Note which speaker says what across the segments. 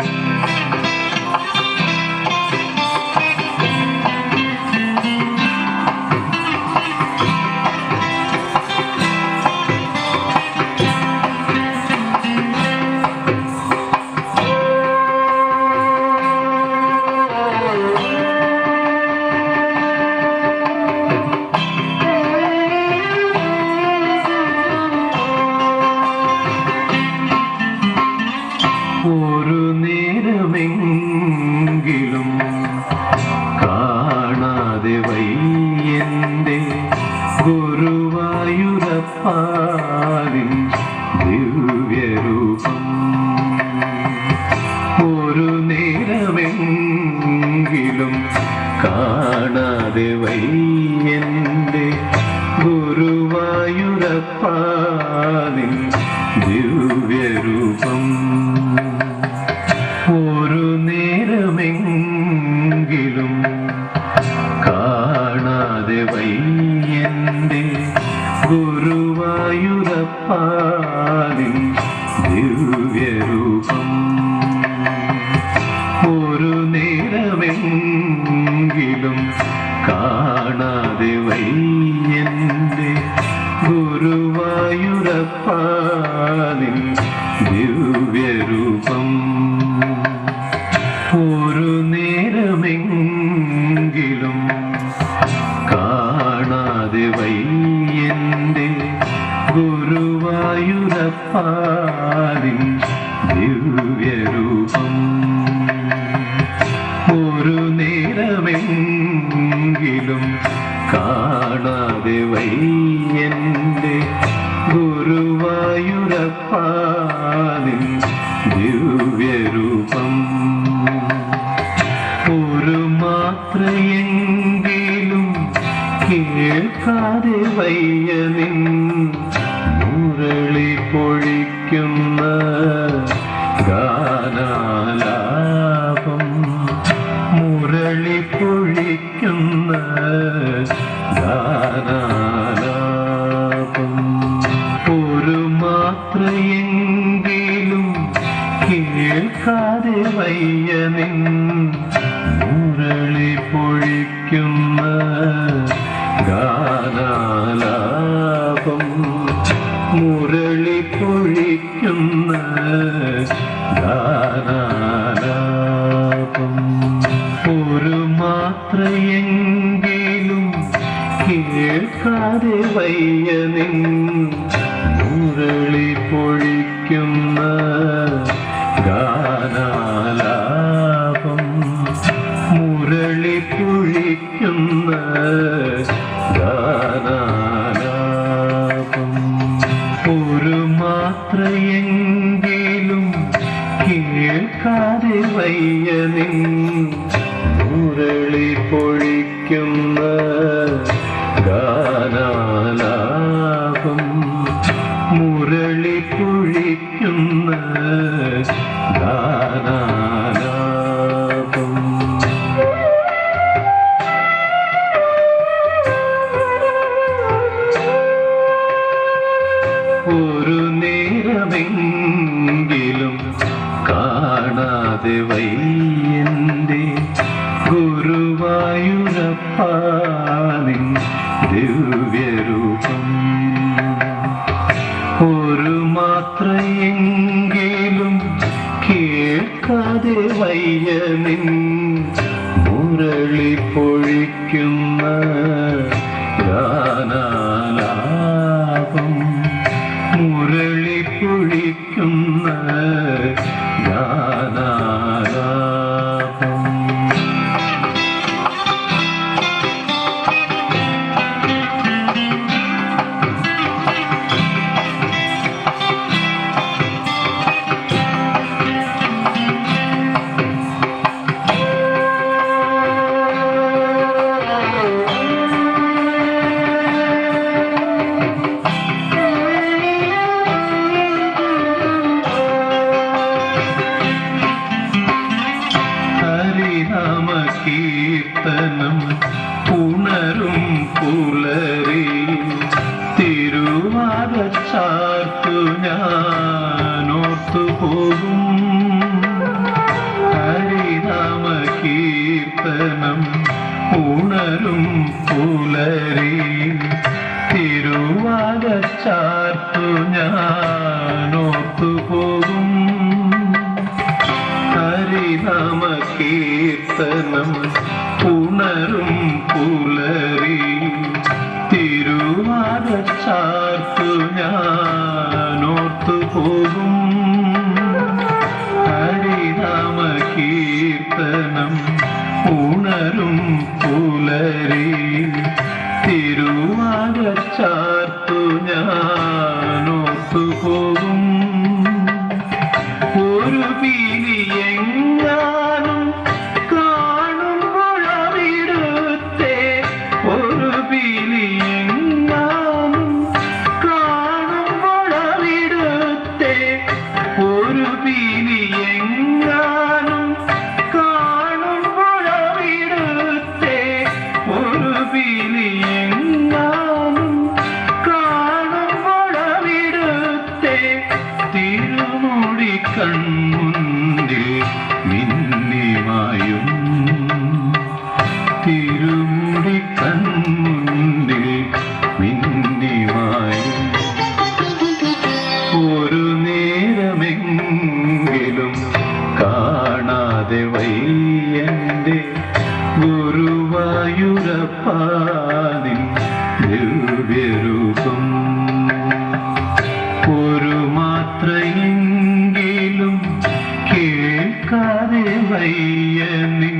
Speaker 1: ഒരു നേരമെങ്കിലും കാണാതെ വയ്യന്റെ ഗുരുവായൂരപ്പാവിൻ ദിവ്യരൂപം. ഒരു നേരമെങ്കിലും കാണാതെ വൈ ഗുരുവായൂരപ്പാവിൻ ഗുരുവായൂരപ്പാലിൻ ദിവ്യരൂപം. ഒരു നേരമെങ്കിലും കാണാതെ വയ്യന്റെ ഗുരുവായൂരപ്പാലിൻ ദിവ്യരൂപം. ദിവ്യരൂപം. ഒരു ദിവ്യരൂപം. ഒരു കേൾക്കാതെ വയ്യ നിൻ കേൾക്കാതെ വയ്യ നിൻ മുരളി പൊഴിക്കുന്ന ഗാനാലാപം. മുരളി പൊഴിക്കുന്ന ഗാനാലാപം. ഒരു മാത്രയെങ്കിലും കേൾക്കാതെ വയ്യ നിൻ മുരളി പൊഴിക്കുന്ന ഗാനാലാപം ഒരു നേരമെങ്കിലും കാണാതെ വയ്യന്റെ ഗുരുവായൂരപ്പാനിൻ കേൾക്കാതെ വയ്യ നിൻ മുരളി പൊഴിക്കുന്ന ഗാനാലാപം തിരുവടിയിൽ തിരുവാകച്ചാർത്തു ഞാനോത്തുപോകും ഹരിനാമ കീർത്തനം പുണരും പുലരി തിരുവാകച്ചാർത്തു ഞാനോത്തുപോകും കാതേ വയ്യ നിൻ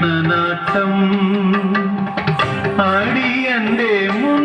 Speaker 1: കൃഷ്ണനാട്ടം അടിയന്റെ മുൻ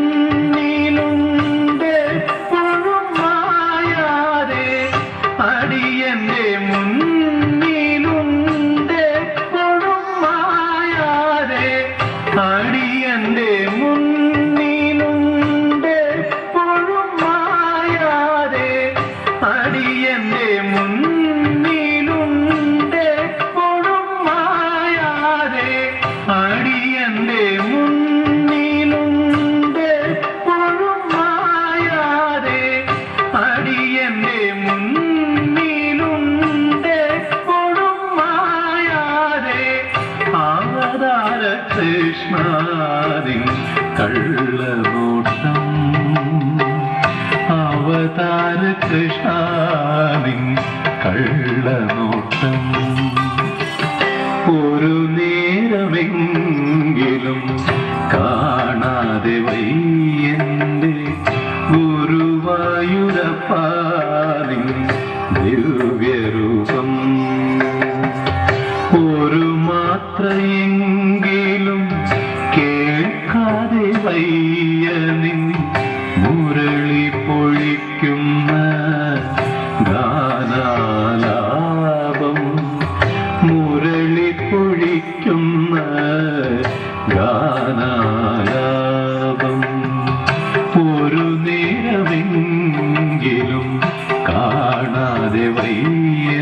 Speaker 1: കാണാതെ വയ്യ